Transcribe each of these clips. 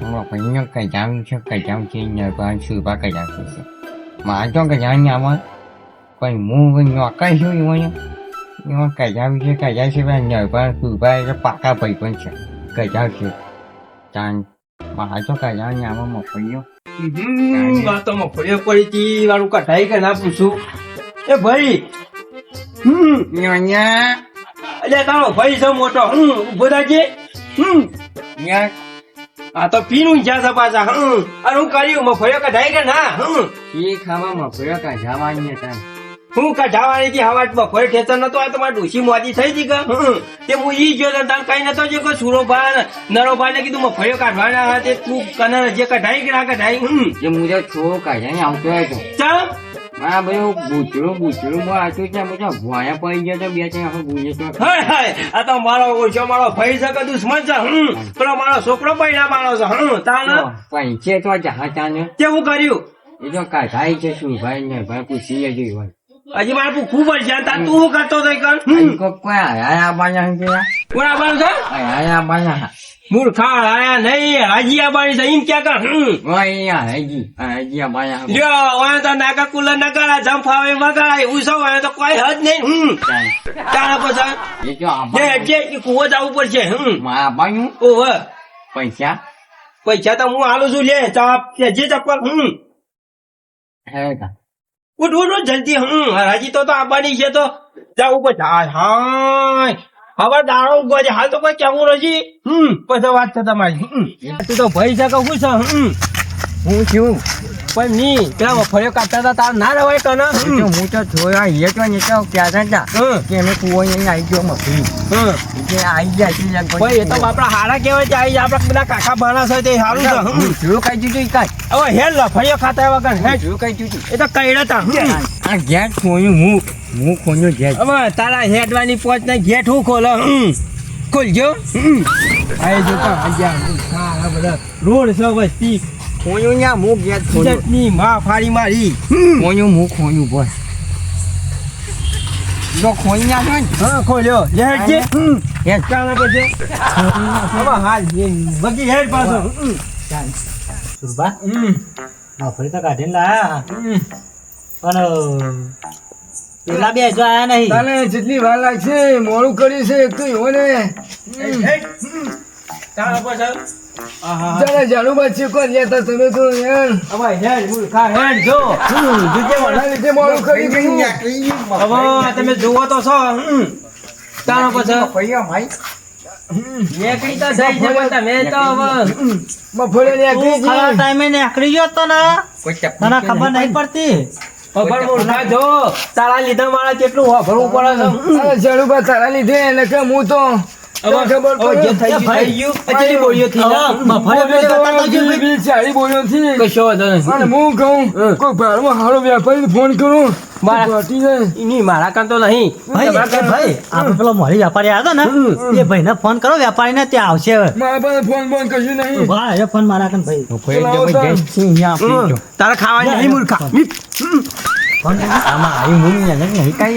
번역가 양식가 양식이냐고 수박가 양식이 마정가 양양와 거의 모든 약간 효용이냐 이건 가장식가 양식은 열반 수박에서 바가 버리건지 가장식 단 마정가 양양와 먹고요 હમ આ તો મફળીઓ પડી હતી મારું કઢાઈ કે ના પૂછું એ ભાઈ હમ ન્યા અરે તારો ભાઈ છે મોટો હમ ઊભો થાજે હમ ન્યા આ તો પીનું જ્યાં છે પાછા હમ અને હું કર્યું મફળિયો કઢાય કે ના હમ એ ખાવા મફળિયો કઢાવાની હતા હું કઢાવાની હતી હવા મફળિયો ખેતર નતો આ તમારે ડોસી મોદી થઈ હતી કે તે હું ઈ ગયો ને તાર કઈ નતો જો કે સુરોભા નરોભા ને કીધું મફળિયો કાઢવાના તે તું કનર જે કઢાઈ કે ના કઢાઈ હમ જે મુજબ છો કઢાઈ આવતો હતો ચાલ આ બધું બૂચડું બૂચડું માં આટલું છે ભોયા પડી ગયો તો બે ચાર આખો ગુંજે તો હાય હાય આ તો મારો ઓછો મારો ભાઈ છે કે દુશ્મન છે હમ. પેલો મારો છોકરો પૈડા મારો છે હમ. તાણ? પૈસે તો જહા ચાને તે હું કર્યું? એ તો કાઢાઈ છે શું ભાઈ ને ભાઈ પૂછી લેજો ઈવન હજી મારે છે તાર તું શું કરતો હતો કર? કોણ આવવાનું છે? મૂર્ખા આયા નહીં હાજી આવવાની છે એમ ક્યાં કર? લ્યો તો નાકા કુલર ના કરા જમ ફાવે વગાડાય ઉસો વાય તો કોઈ હદ નહીં તારા પછી તો કુવો જવું પડશે હમ. ઓહો. પૈસા? પૈસા તો હું આલું છું લે જે ચપ્પલ હમ. હે કા? ઉઠ ઉઠ જલ્દી, હમ, હરાજી તો આવવાની છે તો. પડશે હાય હાય. હવે દાડો ઉગો છે. હાલ તો કોઈ રજી હમ, પછી વાત છે તમારી. તું તો ભાઈ છે કે હું છે? હમ. હું છું. પણ ની પેલા મફળીઓ કાઢતા હતા તાર ના રવાય કને હું તો જોયો એ તો ને ક્યાં હતા કે અમે કુવો આવી ગયો મફી હમ. કે આવી ગયા છે લગભગ. એ તો આપણા હારા કહેવાય આપડા પેલા કાકા બાના છે તે સારું છે. દીધું કાંઈ? હવે હેડ લફડીઓ ખાતા વગર શું કઈ દીધું? એ તો કઈડા તા આ ગેસ ખોયું હું હું ખોયું ગેટ હવે તારા હેડવાની પોચ ને ઘેટ હું ખોલો ખોલજો. આઈ જો બધા રોડ છે વસ્તી ખોયું ન્યા હું ગેસ ખોયું. ચટણી માં ફાડી મારી ખોયું મુખ ખોયું બસ જો ખોઈ ન્યા છે હા ખોલ્યો લે હેડ જે. હમ. પછી હવે હાલ બગી હેડ પાછો. સુરબા. મફળી તો કાઢીને લાયા. પણ પેલા બે હજુ આયા નહીં. તને જેટલી વાર લાગશે મોડું કર્યું છે એક તો એવો ને. હેડ, જાણું ઝાડુ બાદ છે કોણ યાર તમે તો યાર? હવે હેડ મૂર્ખા હેડ જો. જીતે મારા લીધે મોડું કરી ગઈ. હવે તમે જુઓ તો છો. તારો પછી. ખોયું ભાઈ નીકળી તો જઈ છે તમે તો હવે. મફળે ને ખરા ટાઈમે નીકળી ગયો તો ને? તને ખબર નહીં. પડતી? ખબર મૂર્ખા જો તારા લીધે મારે કેટલું વાપરવું પડે છે. તારા લીધે એને કે હું તો? ફોન કરું. મારા- કામ તો નહીં. ભાઈ આપણે પેલો મોડી વેપારી આવ્યો ને એ ભાઈને ફોન કરો વેપારીને ત્યાં આવશે હવે. ફોન કશું નહીં. ઊભા ફોન મારા કન ભાઈ તારે ખાવા નહીં મૂર્ખા. આમાં આવી હું નહીં કઈ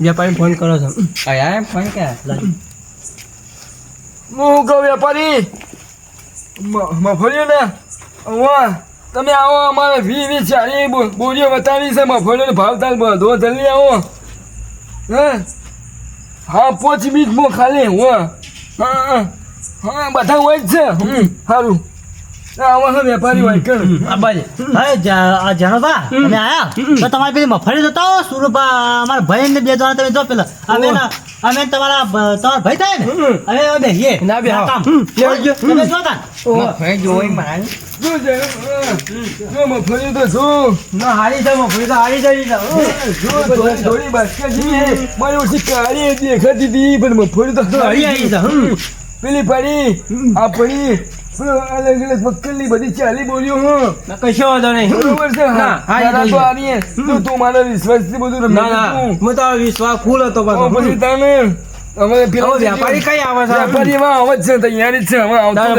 વેપારી ફોન કરો છો. ફોન કે? હું વેપારી? મફળીઓ ને વાહ તમે આવો, અમારે વી વી બો- બોરીઓ બતાવી છે, મફળીઓનો ભાવ તાલ બધો જલ્દી આવો. હે? હા, પોચ બીજ મો ખાલી હું, હા. હા, બધા હોય જ છે. સારું. વેપારી હોય કર આ બાજુ. હવે આ જનોબા તમે આયા? તો તમારી પેલી મફળી જતા સુરભા અમારા ભાઈ ને બે જણા તમે જો પેલા. અમે અમે તમારા તમારા ભાઈ થાય ને? હવે બેસીએ ના. કામ. તમે જોતા? જોઈ તો જો ના હારી છે મફળી તો હારી જઈ છે જો થોડી થોડી બાસ્કા મારી ઓછી કાળી દેખાતી હતી પણ મફળી તો હારી આવી છે. પેલી પડી આ પડી. અલગ અલગ મક્કલની બધી ચાલી બોલ્યો હું. કશો વાંધો નહીં. બરોબર છે? હા હા તારા તો. આની તું તું મારા વિશ્વાસથી બધું ના ના હું તો વિશ્વાસ ફૂલ હતો પાછો પછી તને અમે પેલો વ્યાપારી કઈ આવે છે? વેપારી એમાં આવે જ છે તૈયારી જ છે હવે આવતો ના,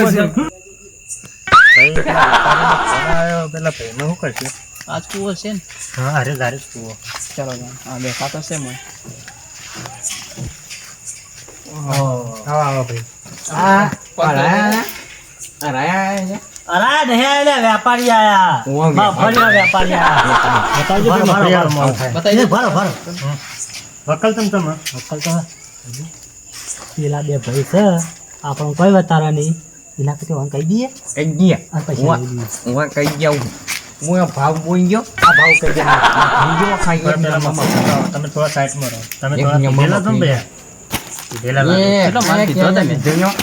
પેલા ભાઈ શું કરશે? આજ કુવો છે ને. હા અરે ધારે જ કુવો. ચાલો હા દેખાતો છે મને. હા હા ભાઈ. આ અરે નહીં આયા વેપારી આયા મગફળીના વેપારી આયા બતાવજો ભરો, ભરો, ભરો. ભરો ભરો વકલ તમ તમે વકલ તો પેલા બે ભાઈ છે આપણને કોઈ વતારા નહીં એના કરતા હું કહી દઈએ કઈ ગયા પછી હું લઈ લઈએ. હું ભાવ બોલી ગયો આ ભાવ કહી ખાઈ પેલા તમે થોડા સાઈડમાં રહો તમે થોડા. એ કેટલો માલ આ તમે? કીધું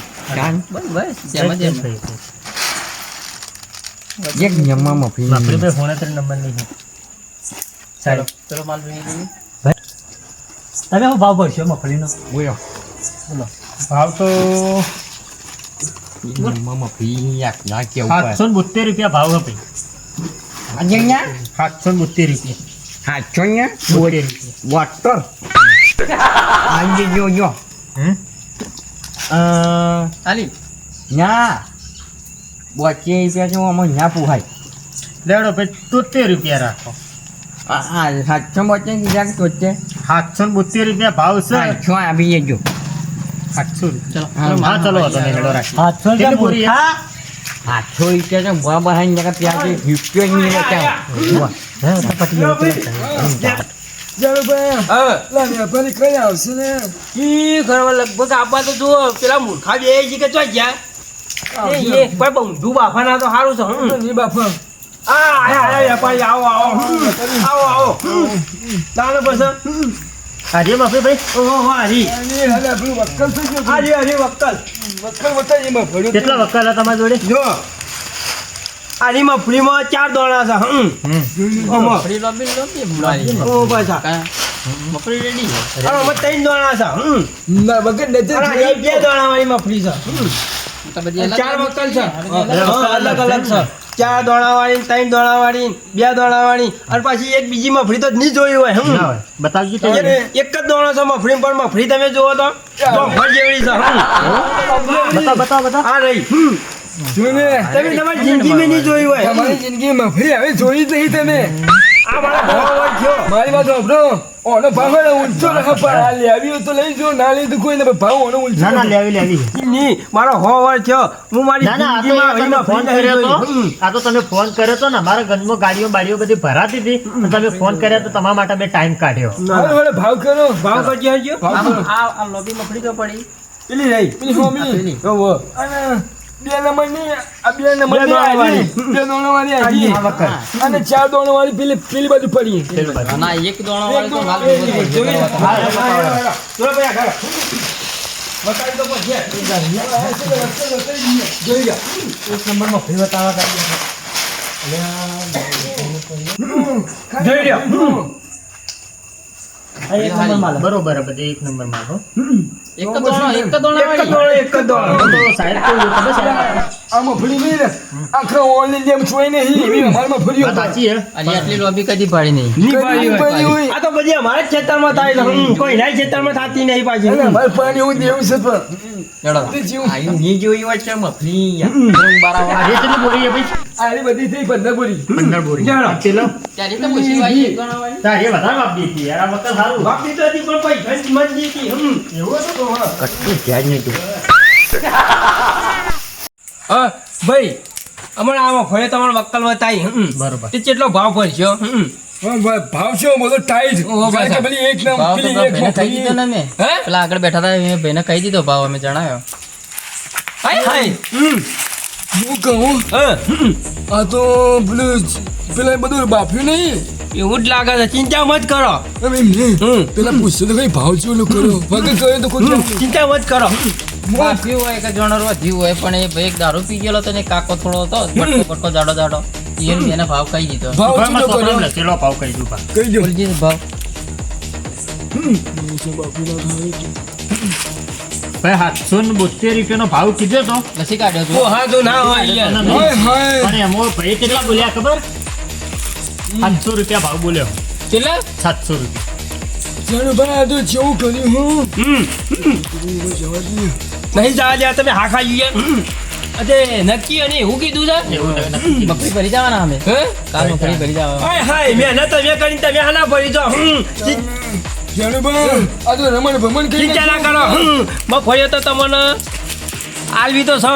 એક મફી ફોને નંબર નહીં. સાઈડ. તમે હું ભાવ ભરશો મગફળીનો? બોલો. ભાવ તો. સાતસો બોતેર રૂપિયા ભાવ આજે સાતસો બોતેર રૂપિયા. સાતસો અહીંયા? બોતેર રૂપિયા. વોટર. આજે જો જો હમ? અ, ના બોચે રૂપિયા છે હું અમારે ના પુહાય? લેડો ભાઈ તોતેર રૂપિયા રાખો. આ આ સાતસો બોચે કીધા કે તોતેર? સાતસો ને બોતેર રૂપિયા ભાવ છે. સાતસો આપી જજો સાતસો રૂપિયા. હા, હા ચલો વાંધો નહીં સાતસો રૂપિયા તો બહાર જગા ત્યાં રૂપિયો જ નહીં બચાવો હે. તો પતી ગયું, પેલા ચાલે. જાણુભાઈ હા લા વેપારી કઈ આવશે ને? ઈ ઘરમાં લગભગ આપવા તો જુઓ પેલા મૂર્ખા બે છે કે ચોઈ ગયા. એ એ ઊંધું બાફાના તો સારું છે હમ. ની આ આયા આયા આવો આવો આવો આવો. તાણે પછી. આજે મફળી ભાઈ? ઓહો હારી હાલે વક્કલ થઈ ગયું હારી હારી વક્કલ. વક્કલ એમાં કેટલા વકલ હતા તમારી જોડે? જો આની મફળીમાં ચાર દોણા છે હમ. ઓ આમાં ત્રણ દોણા છે હમ. ના વગર બે દોણા વાળી મફળી છે ચાર વક્કલ છે. અલગ અલગ છે. ચાર દોણા વાળી ત્રણ દોણા વાળી બે દોણા વાળી અને પાછી એક બીજી મફળી તો જ નહીં જોઈ હોય હમ. બતાવજો એક એક જ દોણો છે મફળી પણ મફળી તમે જોવો તો. ભર જેવડી છે બતાવ બતાવ બતાવ. આ રહી હમ. જોને તમે તમારી જિંદગીમાં નહીં જોઈ હોય. તમારી જિંદગીમાં ફરી હવે જોઈ જ નહીં તમે. આ મારા ભાવ થયો મારી વાત સાંભળો. ઓનો ભાવ એને ઊંચો રાખો પણ આ લેવી તો લઈ જો ના લઈ તો કોઈ ને ભાવ ઓનો ઊંચો ના ના લેવી લેવી. નહીં મારો હો વાર થયો હું મારી આ તો જિંદગીમાં તમે ફોન કર્યો તો. આ તો તમે ફોન કર્યો તો ને મારા ગંજમાં ગાડીઓ બાડીઓ બધી ભરાતી હતી. તમે ફોન કર્યા તો તમારા માટે મેં ટાઈમ કાઢ્યો. હવે હવે ભાવ કરો. ભાવ કરજો હરજો. ભાવ પડી. પેલી રહી પેલી હોમી. અને બે નંબરની આ બે નંબર બે ની દોણા વાળી. બે દોણા વાળી આજી. અને ચાર દોણો વાળી પેલી પેલી બાજુ પડી પેલું એક દોણો વાળી જોઈ લો. હા, હા, હા, હા. ચલો ભાઈ આગળ. બતાવી દો પછી. જોઈ લો. એક નંબર મગફળી બતાવવા કાઢી. જોઈ લો. આ એક નંબર માલ એક દોણો, એક દોણો. તો સાહેબ કેવું ખબર છે? આ મફળી નહીં ને. આખા ઓનલાઈન જેમ જોઈ નહીં એવી અમારી મફળીઓ સાચી હે? નહીં. પાડી પડી હોય. હોય. આ તો બધી અમારા ખેતરમાં થાય છે. હમ, કોઈના ખેતરમાં થતી નહીં પાછી. અને પાણી દેવું છે જોઈ યાર. આ કેટલી બોરી હે ભાઈ? આની બધી થઈ બોરી. ચાલો. તારે વધારે વાપ દીધી યાર આ વખત સારું. બાપની તો હજી પણ પૈસા જ મંદી હતી. હમ. એવું હતું? કશું ધ્યાન નહીં તું. હા, ભાઈ હમણાં આમાં ફળે તમારો વક્કલ વતાઈ હમ. બરોબર તે કેટલો ભાવ હમ. ભાવ છે બધો ટાઈટ પેલી એક નામ પેલી એક મફળી. હે? પેલા આગળ બેઠા હતા મેં ભાઈને કહી દીધો ભાવ અમે જણાવ્યો હાય, હાય. હું? કહું હા, આ તો પેલું પેલા બધું બાફ્યું નહીં? એવું જ લાગે છે. ચિંતા મત કરો. એમ એમ નહીં. હમ. પેલા પૂછશે તો કઈ ભાવ છે ઓલો કરો વગર કહ્યું તો હમ. ચિંતા મત કરો. બાફ્યું હોય કે જણર વધ્યું હોય પણ એ ભાઈ એક દારૂ પી ગયેલો તો ને કાકો થોડો હતો પટકો જાડો જાડો એને એને ભાવ કહી દીધો. ભાવ કરો ચેલો કહી દીધો કહી દો. બોલજી ભાવ. ભાઈ સાતસો ને બોતેર રૂપિયાનો ભાવ કીધો તો. લસી કાઢ્યો હા તો ના હોય. યાર. હાય હાય. અને એમાં ભાઈ કેટલા બોલ્યા ખબર? સાતસો રૂપિયા ભાવ બોલ્યો. કેટલા? સાતસો રૂપિયા. જાણે ભાઈ આ તો જેવું કર્યું હું. હમ. જવા દઈએ. નહીં જવા દે તમે હા ખાઈ હમ. નક્કી અને એવું કીધું છે? એવું મગફળી ભરી જવાના અમે. કાલ મગફળી ભરી જવા હાય હાય મહેનત તમે કરીને તમે હાના ભરી દો હમ. ચિં- જાણે ભાઈ આ તો રમણ ભમણ કરી ચિંતા ના કરો હમ. તો તમને આલવી તો છ.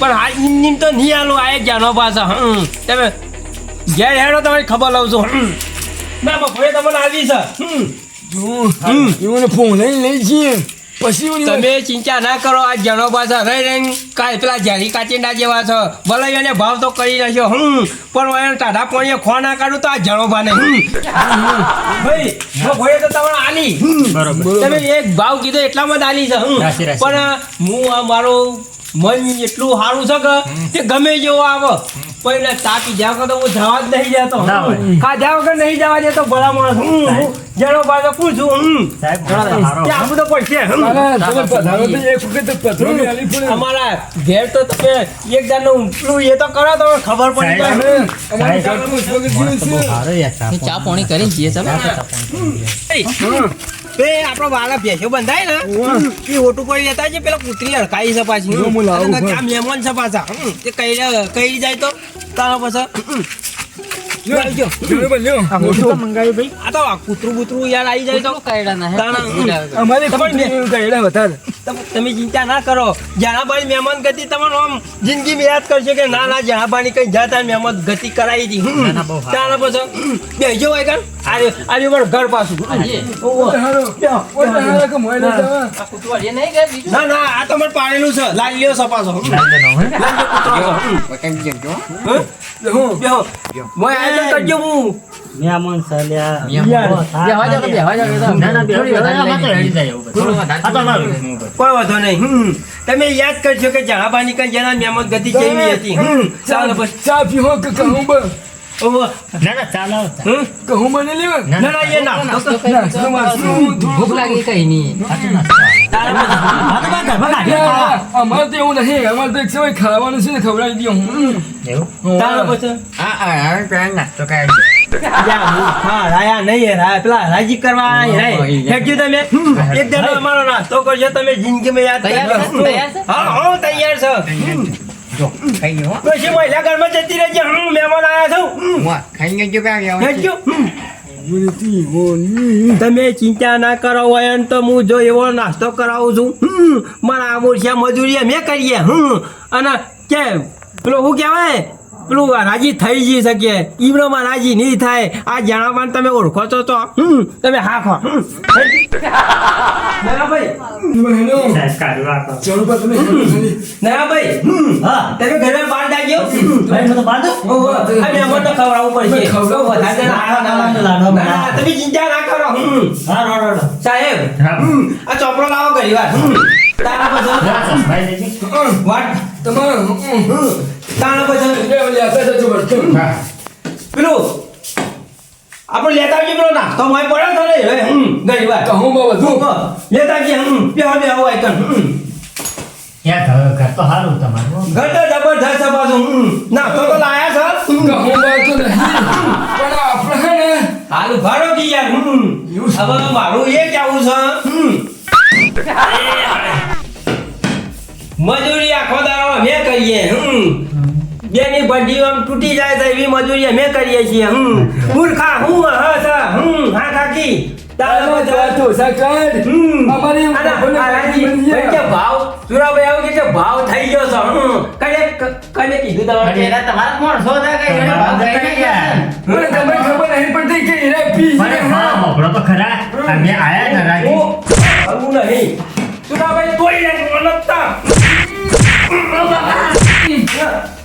પણ હા ઇન્જિન તો નહીં આલો આ એક જાનો પાછા હમ તમે ઘેર હેડો તમારી ખબર લઉં છું. ના મફળી તમને આવી છે હમ. હમ ફોન લઈ લઈ જઈએ પછી તમે ચિંતા ના કરો આ જણો પાછા રહી રહીને કાંઈ પેલા ઝેરી કાચિંડા જેવા છો. ભલે એને ભાવ તો કરી નાખ્યો હમ પણ એને ટાઢા પાણીએ ખો ના કાઢું તો આ જણો ભાને ભાઈ ભોય તો તમારે આલી. તમે એક ભાવ કીધો એટલામાં જ આલી છે. પણ હું આ મારું મન એટલું સારું છે કે ગમે જેવો આવે. એને ચા જાવ તો હું જવા જ નહીં જતો. હા જાવ કે નહીં જવા જતો ભલા માણસ. હું જેનો પાછો પૂછું હું સાહેબ તો આલી પડે અમારા ઘેર તો તમે એક જાતનું ઉપલું એ તો કરો તો ખબર પડી છે. ચા પાણી કરી જઈએ ચાલો. એ આપણો વાલા ભેંસો બંધાય ને એ ઓટું પડી લેતા છે પેલા કૂતરી હડકાઈ છે પાછી. ત્યાં મહેમાન છે પાછા. તે કઈ કઈ જાય તો તારા પછી તમે- તમે ચિંતા ના કરો. જણાભાઈ મહેમાન ગતિ તમારો આમ જિંદગી યાદ કરશે કે ના ના જણાભાઈ કઈ જતા મહેમાન ગતિ કરાવી હતી. તારા પછી. બેસજો હોય કાન આજે આજે મારું ઘર પાછું. ના ના ના આ તો મને પાડેલું છે. લાલ લ્યો હમ. લાલ્યો કૂતરો તો. મોય કરજો હું. મહેમાન ચાલ્યા બેહવા તો બેહવા એ ના ના હેડી જાય એવું. કોઈ વાંધો નહીં. હમ. તમે યાદ કરજો કે જહાબાની કઈ જરા મહેમાન ગતિ કેવી હતી. હમ. ચાલો બસ. ચા પીવો કે કહું બ- ઓહો. ના ના ચાલો હમ? કહું મને લેવા ના ના એ ના નાસ્તો કરી નાસ્તો માસ્તો ભૂખ લાગી કઈ નહીં તારા પછી આ તો મારા ઘરમાં કાઢીને ખાવા. અમારે તો એવું નહીં અમારે તો એક સમય ખાવાનું છે ને ખવડાવી દઉં હું એવું? તારા પછી નાસ્તો કરે યા, હું હા રાયા નહીં રાયા પેલા રાજી કરવા આયા તમે હમ. એક દાડો અમારો નાસ્તો કરજો તમે જિંદગીમાં યાદ તૈયાર છો છે? હા હા. ખાઈ ગયો પછી મહિલા ઘરમાં જતી રહેજે હમ મહેમાન આયા છો. ખાઈ ગયો આવ્યા. તમે ચિંતા ના કરો હોય એમ તો હું જો એવો નાસ્તો કરાવું છું. મારા મારા આમોરસિયા મજૂરી અમે કરીએ. હમ. અને કે પેલો શું કહેવાય? પેલું રાજી થઈ જઈ શકે ઈવડોમાં રાજી નહીં થાય. આ જણાવવાનું તમે ઓળખો છો તો. હમ તમે હા ખો. સાહેબ તમે આ ચિંતા ના કરો. સાહેબ ચોપડો લાવો વાર તારા પછી. વાટ તમારે. હમ. પછી. પેલું આપણે લેતા આવજે પેલો નાસ્તો મોય પડ્યો તો હવે હમ. ઘડી વાર કહું બા વધુ. લેતા આવજે હમ. બેહો બેહો આઈકન. હમ. ઘર ઘર તો સારું તમારું. ઘર તો જબરદસ્ત પાછું હમ. નાસ્તો તો લાયા. કહું તો નહીં. પણ આપણે હે ને હાલ ઉભારો કી યાર. હમ. હવે મારું એ કેવું છે. હમ. મજૂરી આખો દાડો અમે કરીએ બેની ભંડી આમ તૂટી જાય તો એવી મજૂરી અમે કરીએ છીએ. હમ મૂર્ખા હું હસ હમ હા કાકી. તારા હમ. અમારી ભાવ સુરાભાઈ આવું કે ભાવ થઈ ગયો છે હમ. કને કને કીધું તમારે? તમારા ભાવ. મને તમને ખબર નહીં પડતી કે એના પી પણ હા મોકળો તો ખરા. અમે આયા ને રાજી ઓ, નહીં. સુરાભાઈ તોય લે મનતા મારો છે તો તમારે તમારે. તોડી ભેગો એના નાખો.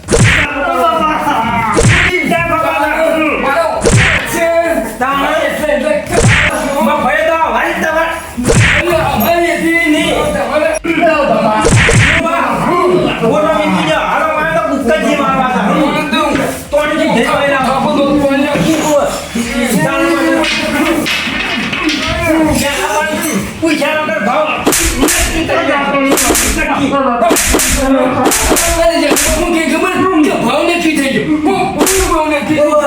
કે ખબર કે ભાવ નક્કી થઈ ગયો હું હું ભાવ નક્કી થઈ ગયો.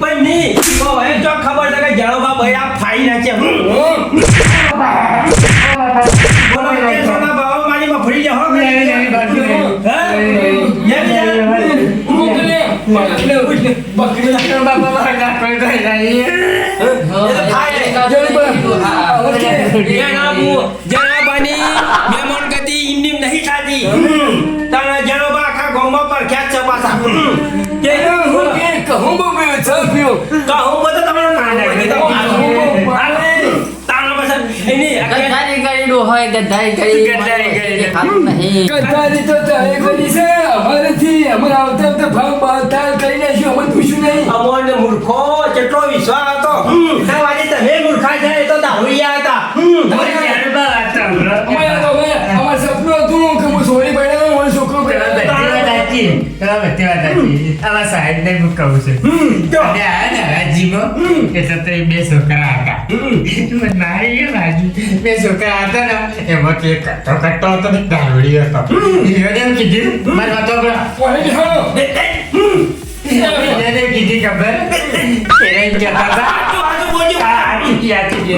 પણ નહીં હવે જો ખબર છે કે જળોબા બૈરા ફાઈ નાખે. બોલો એટલે સોના ભાવ મારી મફળી જાય હો કે હે? એમ યાર. મોકલે એટલે બકરી એ તો થાય. એના મુ- જણાબાની મહેમાન ગતિ ઈમની નહીં થાતી. તારા જણાબા આખા પાછા કે બોલો. તો હું બધો તમારો હોય કરી ખાતું નહીં. કટારી તો તારે કરી છે. અમારેથી અમારે આવતા આવતા ભાવ બાવતા કરી નાખ્યું અમે પૂછ્યું નહીં. અમોને મૂર્ખો કેટલો વિશ્વાસ હતો. બધી વાત સાચી. હું કહું છું. ને હરાજીમાં એટલે તો એ બે છોકરા હતા. મારી ગયો બે છોકરા હતા ને, એમાં કે કટ્ટો કટ્ટો હતો ને એક દારૂડિયો હતો. એને એમ કીધું, મારા વાતો કીધી ખબર? એને કહેતા હતા, આખી જે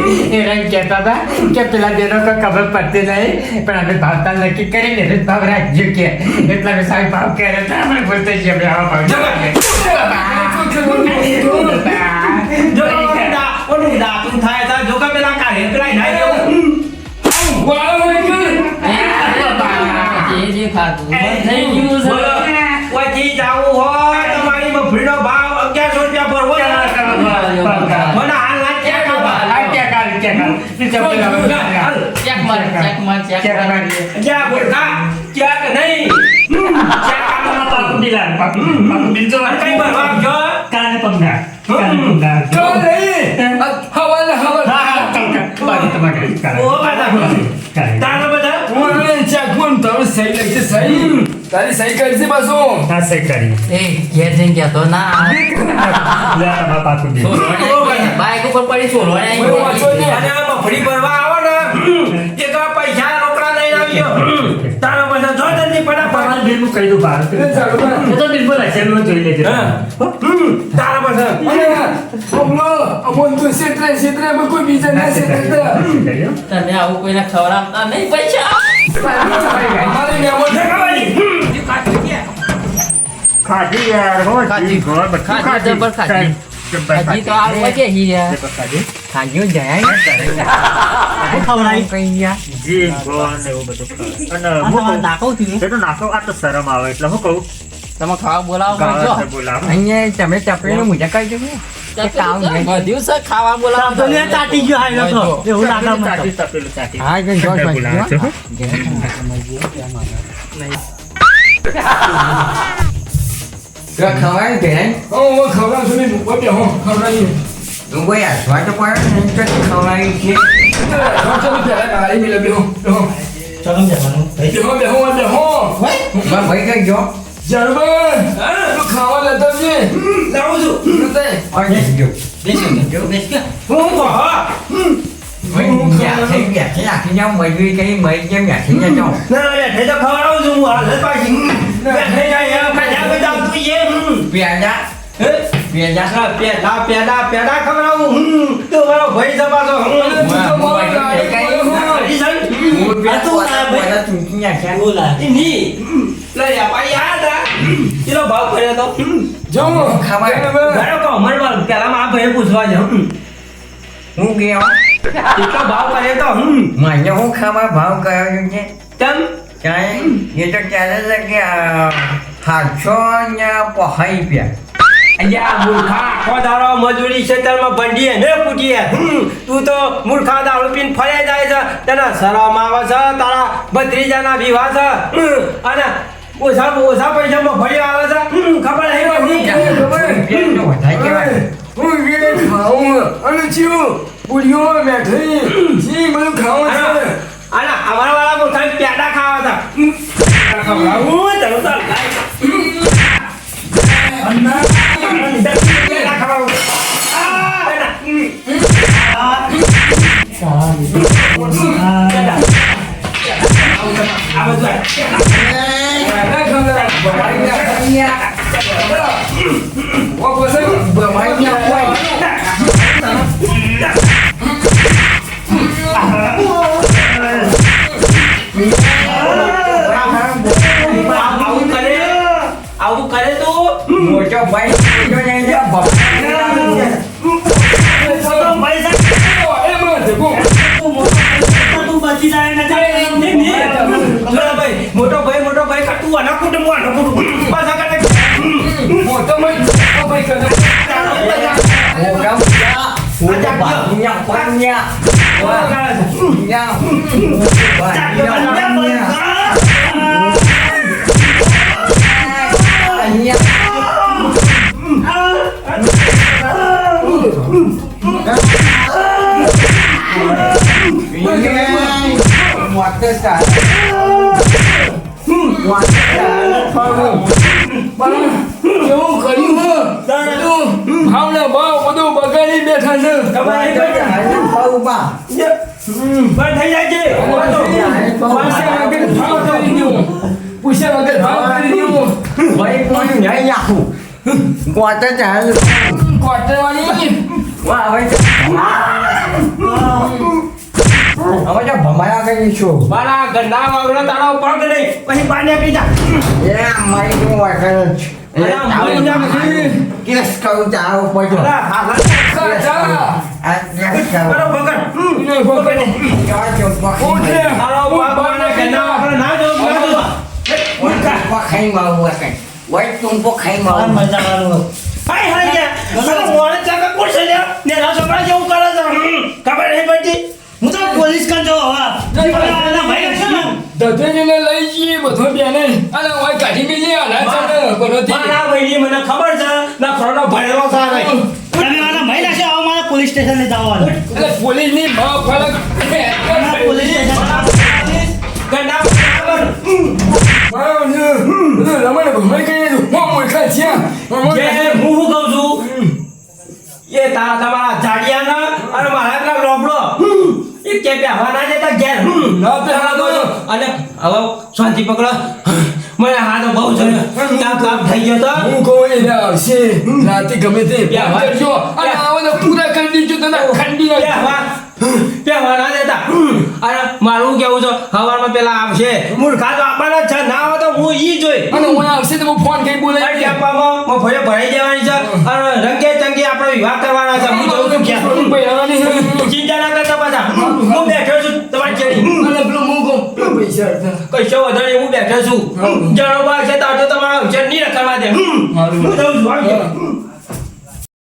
એમ કહેતા હતા કે પેલા બેનો કોઈ ખબર પડતી નહીં પણ અમે ભાવતાલ નક્કી કરીને એટલે ભાવ રાખજો કે. એટલા સાહેબ ભાવ તો અમે બોલતા છીએ અમે આવા ભાવ હોય હોય તમારી મફળીનો ભાવ 1100 રૂપિયા પર છે. મને હાલ ના ચેક આપો. ચેક માર ચેક માર ચેક માર ક્યાં બોલતા? ક્યાં કે નહીં? ચેક આપો. અને કઈ ભરવા આપજો? તો નહીં હવાલે હવાલે ઓ બધા. તારા બધા? હું હવે ચાકુન તારું સહી લખી સહી તારી સહી કરશે પાછું એ ઘેર જઈને કહેતો ના ઓ બધા. બાઈક ઉપર પડી સોલવાને ને. અને આ મફળી ભરવા આવો ને એ તો પૈસા રોકડા લઈને આવજો તારા બધા જો જલ્દી. તારા તો ક્ષેત્રે કોઈ બીજા ના તને આવું કોઈને ખવડાવતા નહીં પૈસા તો આ હી યાર જાય ખવડાવી કઈ જી ગોન એવું બધું અને હું નાખો છું એ તો નાખો આ તો શરમ આવે એટલે હું કહું તમે ખાવા બોલાવો બોલાવો. અહીંયા તમે ચપડીને મુજા કરી દો કામ નહીં. બધું છે ખાવા બોલાવો ચાટી ગયો હાય તો. એવું લાગે મને ચાટી તપેલું ચાટી. હા કે જો બોલાવે ખવાય કે હું. ખવડાવ છું ને બોલે હો ખવડાવી તું કોઈ આસવા તો પડે ને? તો છે. ગાડી મિલે બેહો બેહો ચલો બેહો બેહો. બેહો ભાઈ કઈ જો જરબન ખાવા લેતો છે. લાવું છું. નતે હું યાથી યાથી આખી જાવ મજૂરી કરી મરી જેમ યાથી ના જાઓ ના બેઠે તો ખવડાવું છું હું હાલ પાછી. બેઠે જાય ખાજા બધા તું. પ્યાજા? હે? પ્યાજા હા, ખવડાવું. તું મારો ભાઈ તો બોલે હો ગાડી છે? આ તું આ બધા ચૂંટી નાખ્યા બોલા ની. હમ. પેલા વ્યાપારી આયા હતા. ભાવ કર્યો તો. હમ. જો ખાવાય. જરબન ગાળો કહો, મને બોલ. પેલા માં આ ભાઈએ પૂછવા છે હમ. હું ગયો કેટલો ભાવ કર્યો તો હમ. મને હું ખાવા ભાવ કયો છે કેમ ચાય એ તો ચાલે છે કે સાતસો ને પહાઈ રૂપિયા અહીંયા મૂર્ખા આખો દાડો મજૂરી ખેતરમાં ભંડીએ ને પૂટીએ તું તો મૂર્ખા દારૂ પીને ફરે જાય છે તને શરમ આવે છે તારા ભત્રીજાના વિવાહ છે. અને ઓછા ઓછા પૈસામાં ભરી આવે છે. ખબર નહીં કહેવાય હું ઘેર ખાઉં અને ચિયું પૂરીઓ મેઠી જી બધું ખાવું અને છે. અને અમારા વાળા મૂર્ખા પેડા ખાવા હતા. ખવડાવું, તને તો લાય. આ, બધું આવું કરે તું મોટો ભાઈ મોટો છે જાય જાય મોટો ભાઈ મોટો katu anakuta mwana basi akata moto moto apa itu Udah banyak banyak banyak banyak banyak Muat ke sekarang બેઠા છે તમારે બંધ થઈ જાય છે પૂછ્યા વગર પૂછ્યા વગર ભાવ કરી દઉં મારા ગંદા વાગડો તારો પગ નહીં. પછી પાણી જા. ના જો, ના જો. મજા વાળું હાય, હાય, યાર. તારો મોડે ચાકા કોણ છે લ્યા? નેના છોકરા જેવું કરે છે. હમ. ખબર નહીં પડતી હું તો પોલીસ કાન જો હવે પેલા ભાઈ છે ને દધેજીને લઈ જઈએ બધો બેને અને ઓય કાઢી મેલી આલા છે બધોથી મારા ભાઈની મને ખબર છે ના ખરોડો ભરેલો છે. તમે મારા ભાઈ લાગશે હવે મારે પોલીસ સ્ટેશન લઈ જવાનું એટલે પોલીસની ભાવ ફરક પોલીસ સ્ટેશન. ગંદા બરાબર. મારો રમણ ભમાઈ ગઈ છે હું મૂર્ખા છે. જે હું કહું છું? એ તા તમારા જાડિયાના અને મારા પેલા કે બેહવા ના જતા ઘેર. ના બેહવા દો. અને હવે શાંતિ પકડો. મને હાથ બહુ થઈ ગયો તો. હું કહું એને આવશે. રાતે ગમે તે ભાઈ. કરજો. અને આવો તો પૂરા કરી દીજો તને ખંડી બેહવા. બેહવા ના દેતા અને મારું કેવું છે? હવારમાં પેલા આવશે. મૂર્ખા તો જ છે. ના આવે તો હું ઈ જોઈ. અને હું આવશે તો હું ફોન કરી બોલાવી આપવામાં મફળે ભરાઈ જવાની છે. અને રંગે ચંગે આપણે વિવાહ કરવાના છે. હું જઉં છું ક્યાં હું બેઠો છું તમારી ચેડી અને પેલું હું કહું, પૈસા કશો વધારે હું બેઠો છું. જણો બા છે તો તો તમારા ઉછેર નહીં રખડવા દે. હું છું.